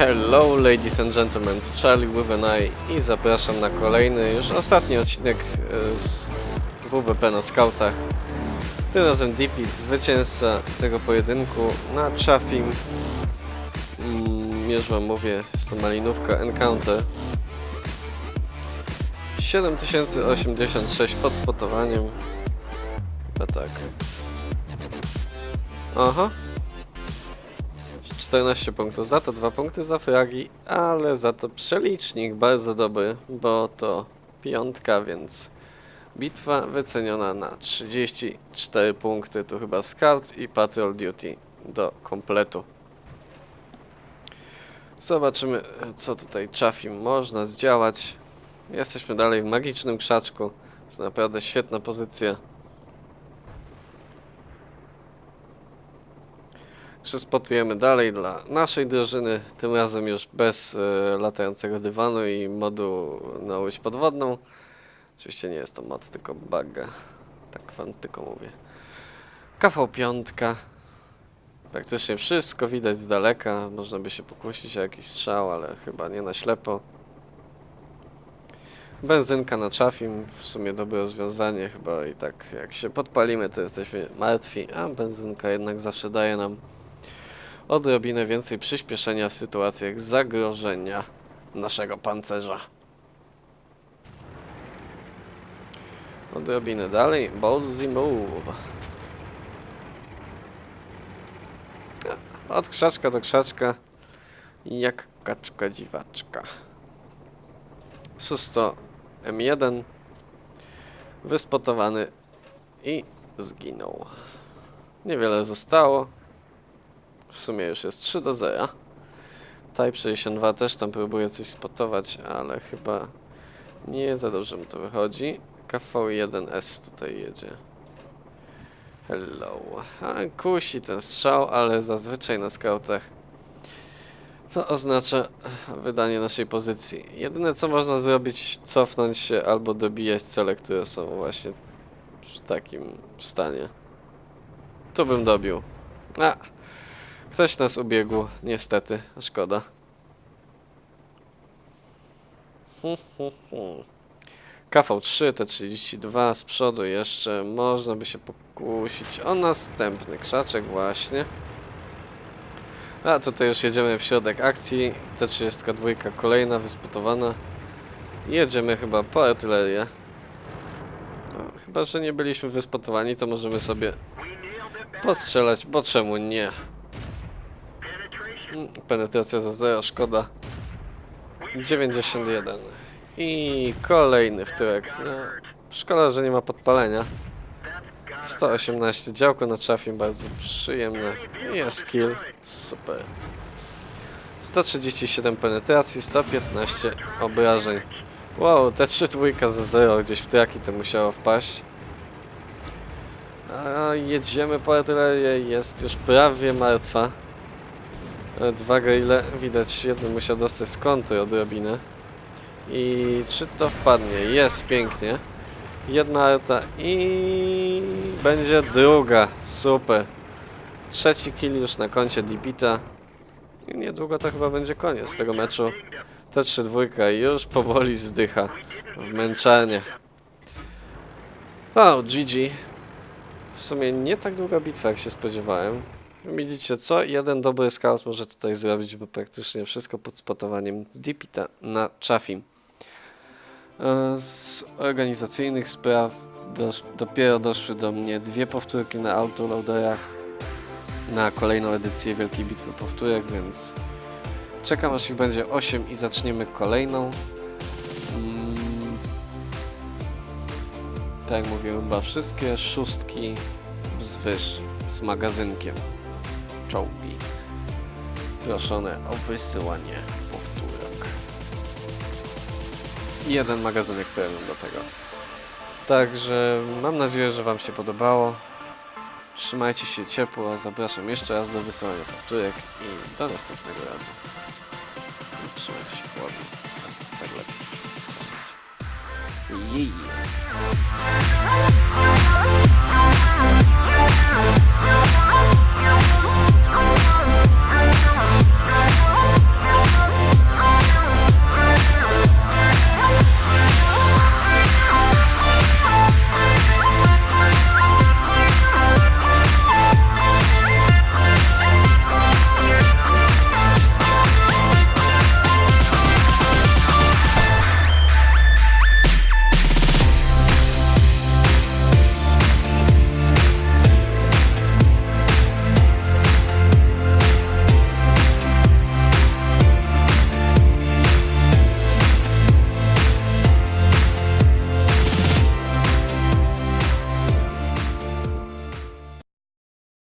Hello ladies and gentlemen, Charlie with an I i zapraszam na kolejny, już ostatni odcinek e, z WBP na Scoutach. Tym razem Deepit, zwycięzca tego pojedynku na Chaffim. Mm, już wam mówię, jest to malinówka Encounter. 7086 pod spotowaniem. Chyba tak. Aha. 14 punktów, za to 2 punkty za fragi, ale za to przelicznik bardzo dobry, bo to piątka, więc bitwa wyceniona na 34 punkty, tu chyba Scout i Patrol Duty do kompletu. Zobaczymy, co tutaj Chaffim można zdziałać. Jesteśmy dalej w magicznym krzaczku, to naprawdę świetna pozycja. Przespotujemy dalej dla naszej drużyny, tym razem już bez e, latającego dywanu i modu na łódź podwodną. Oczywiście nie jest to mod, tylko bugga. Tak wam tylko mówię. KV5. Praktycznie wszystko widać z daleka. Można by się pokusić o jakiś strzał, ale chyba nie na ślepo. Benzynka na czafim, w sumie dobre rozwiązanie, chyba i tak jak się podpalimy, to jesteśmy martwi, a benzynka jednak zawsze daje nam odrobinę więcej przyspieszenia w sytuacjach zagrożenia naszego pancerza. Odrobinę dalej, ballsy move. Od krzaczka do krzaczka, jak kaczka dziwaczka. Susto M1 wyspotowany i zginął. Niewiele zostało. W sumie już jest 3 do 0. Type 62 też tam próbuje coś spotować, ale chyba nie za dobrze mu to wychodzi. KV1S tutaj jedzie. Hello. A, kusi ten strzał, ale zazwyczaj na scoutach to oznacza wydanie naszej pozycji. Jedyne co można zrobić, cofnąć się albo dobijać cele, które są właśnie w takim stanie. Tu bym dobił. A, ktoś nas ubiegł, niestety, szkoda. KV3, T32 z przodu jeszcze można by się pokusić o następny krzaczek właśnie. A tutaj już jedziemy w środek akcji. T32 kolejna wysputowana. Jedziemy chyba po artylerię. No, chyba, że nie byliśmy wyspotowani, to możemy sobie postrzelać, bo czemu nie? Penetracja za 0, szkoda. 91. I kolejny w tyłek. No, szkoda, że nie ma podpalenia. 118 działko na czafie, bardzo przyjemne. Jest kill, super. 137 penetracji, 115 obrażeń. Wow, te 3 dwójka za 0 gdzieś w traki to musiało wpaść. A jedziemy po artylerię, jest już prawie martwa. Dwa grille, widać, jeden musiał dostać z kontry odrobinę. I czy to wpadnie? Jest, pięknie. Jedna arta i będzie druga. Super. Trzeci kill już na koncie Dipita. I niedługo to chyba będzie koniec tego meczu. Te trzy dwójka już powoli zdycha w męczarniach. O, GG. W sumie nie tak długa bitwa jak się spodziewałem. Widzicie co? Jeden dobry scout może tutaj zrobić, bo praktycznie wszystko pod spotowaniem Dipita na Chaffim. E, Z organizacyjnych spraw dosz, dopiero doszły do mnie dwie powtórki na autoloaderach na kolejną edycję Wielkiej Bitwy Powtórek, więc czekam aż ich będzie 8 i zaczniemy kolejną. Mm, tak jak mówiłem, chyba wszystkie szóstki wzwyż z magazynkiem czołgi proszone o wysyłanie powtórek i jeden magazynek pełny do tego. Także mam nadzieję, że Wam się podobało. Trzymajcie się ciepło, zapraszam jeszcze raz do wysyłania powtórek i do następnego razu. Trzymajcie się ładnie. Tak lepiej. Jej.